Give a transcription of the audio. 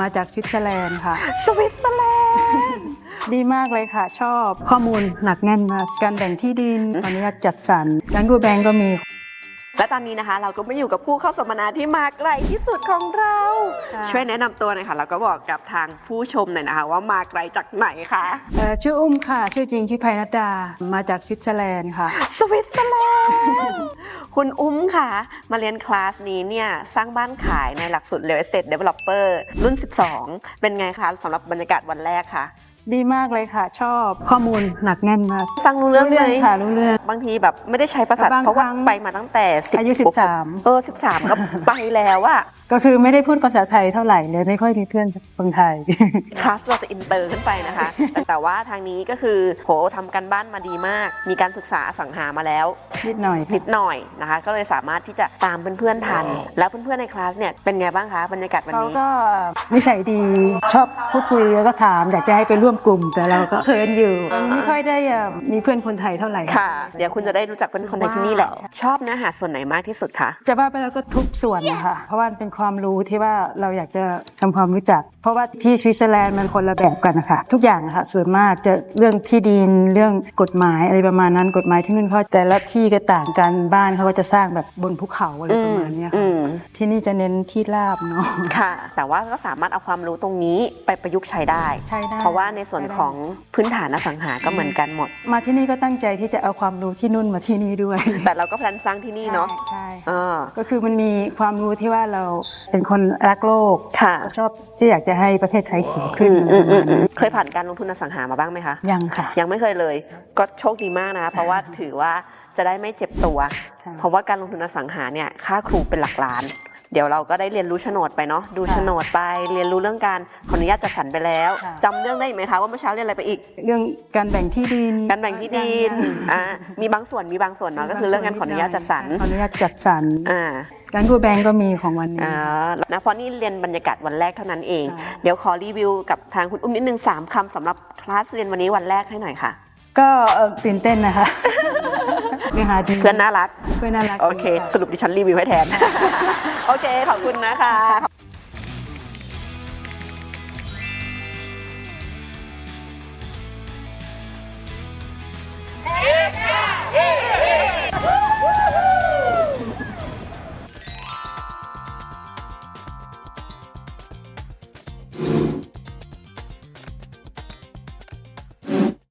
มาจากสวิตเซอร์แลนด์ค่ะ สวิตเซอร์แลนด์ ดีมากเลยค่ะ ชอบข้อมูลหนักแน่นมาก การแบ่งที่ดินขออนุญาตจัดสรรการดูแบงก์ก็มี และตอนนี้นะคะ เราก็มาอยู่กับผู้เข้าสัมมนาที่มาไกลที่สุดของเราค่ะช่วยแนะนำตัวหน่อยค่ะแล้วก็บอกกับทางผู้ชมหน่อยนะคะ ว่ามาไกลจากไหนคะเอ่อชื่ออุ้มค่ะ ชื่อจริงชื่อไพนัดดา มาจากสวิตเซอร์แลนด์ค่ะ สวิตเซอร์แลนด์คุณอุ้มค่ะ มาเรียนคลาสนี้เนี่ยสร้างบ้านขายในหลักสูตร Real Estate Developer รุ่น 12 เป็นไงคะสำหรับบรรยากาศวันแรกคะ ดีมากเลยค่ะ ชอบข้อมูลหนักแน่นมากฟังรู้เรื่องไหมค่ะรู้เรื่อง บางทีแบบไม่ได้ใช้ภาษาบางเพราะว่าครั้ง ไปมาตั้งแต่10อายุกว่13 เออ13 ก็ไปแล้วอะก็คือไม่ได้พูดภาษาไทยเท่าไหร่เลยไม่ค่อยมีเพื่อนคนไทย คลาสเราจะอินเตอร์ขึ้นไปนะคะ แต่แต่ว่าทางนี้ก็คือโหทำกันบ้านมาดีมาก มีการศึกษาอสังหามาแล้ว นิดหน่อยนิดหน่อยนะคะ ก็เลยสามารถที่จะตามเพื่อนๆทัน แล้วเพื่อนๆในคลาสเนี่ยเป็นไงบ้างคะบรรยากาศวันเขานี้ ก็นิสัยดีชอบพูดคุยแล้วก็ถามอยากจะให้ไปร่วมกลุ่ม แต่เราก็เขินอยู่อ่าไม่ค่อยได้เอ่อมีเพื่อนคนไทยเท่าไหร่ ค่ะ เดี๋ยวคุณจะได้รู้จักเพื่อนคนไทยที่นี่แหละ ว้าว ชอบเนื้อหาส่วนไหนมากที่สุดคะ จะว่าไปแล้วก็ทุกส่วนนะคะเพราะว่ามันเป็นความรู้ที่ว่าเราอยากจะทำความรู้จัก เพราะว่าที่สวิตเซอร์แลนด์มันคนละแบบกันนะคะทุกอย่างนะคะส่วนมากจะเรื่องที่ดินเรื่องกฎหมายอะไรประมาณนั้นกฎหมายที่นู่นเขาแต่ละที่ก็ต่างกันบ้านเขาก็จะสร้างแบบบนภูเขาอะไรประมาณเนี้ยอืค่ะมที่นี่จะเน้นที่ราบเนาะค่ะ แต่ว่าก็สามารถเอาความรู้ตรงนี้ไปประยุกต์ใช้ได้ใช้ได้เพราะว่าในส่วนของพื้นฐานอสังหาก็เหมือนกันหมด มาที่นี่ก็ตั้งใจที่จะเอาความรู้ที่นู่นมาที่นี่ด้วย แต่เราก็แพลนสร้างที่นี่เนาะใช่เออก็คือมันมีความรู้ที่ว่าเราเป็นคนรักโลกค่ะชอบที่อยากจะให้ประเทศไทยสูงขึ้นอืมอืมอืมเคยผ่านการลงทุนอสังหามาบ้างไหมคะ ยังค่ะ ยังไม่เคยเลย ก็โชคดีมากนะคะเพราะว่าถือว่า จะได้ไม่เจ็บตัวใช่เพราะว่าการลงทุนอสังหาเนี่ยค่าครูเป็นหลักล้าน เดี๋ยวเราก็ได้เรียนรู้โฉนดไปเนาะดูโฉนดไปเรียนรู้เรื่องการขออนุญาตจัดสรรไปแล้วจำเรื่องได้ไหมคะว่าเมื่อเช้าเรียนอะไรไปอีก เรื่องการแบ่งที่ดิน การแบ่งที่ดินอ่ามีบางส่วนมีบางส่วนเนาะก็คือเรื่องการขออนุญาตจัดสรรขออนุญาตจัดสรรอ่าการดูแบงก์ก็มีของวันนี้อ่านะเพราะนี่เรียนบรรยากาศวันแรกเท่านั้นเองค่ะเดี๋ยวขอรีวิวกับทางคุณอุ้มนิดนึงสามคำสำหรับคลาสเรียนวันนี้วันแรกให้หน่อยค่ะ ก็เอ่อตื่นเต้นนะคะ เนื้อหาดีเพื่อนน่ารัก เพื่อนน่ารักโอเค ดีะ สรุปดิฉันรีวิวให้แทน โอเค ขอบคุณนะคะ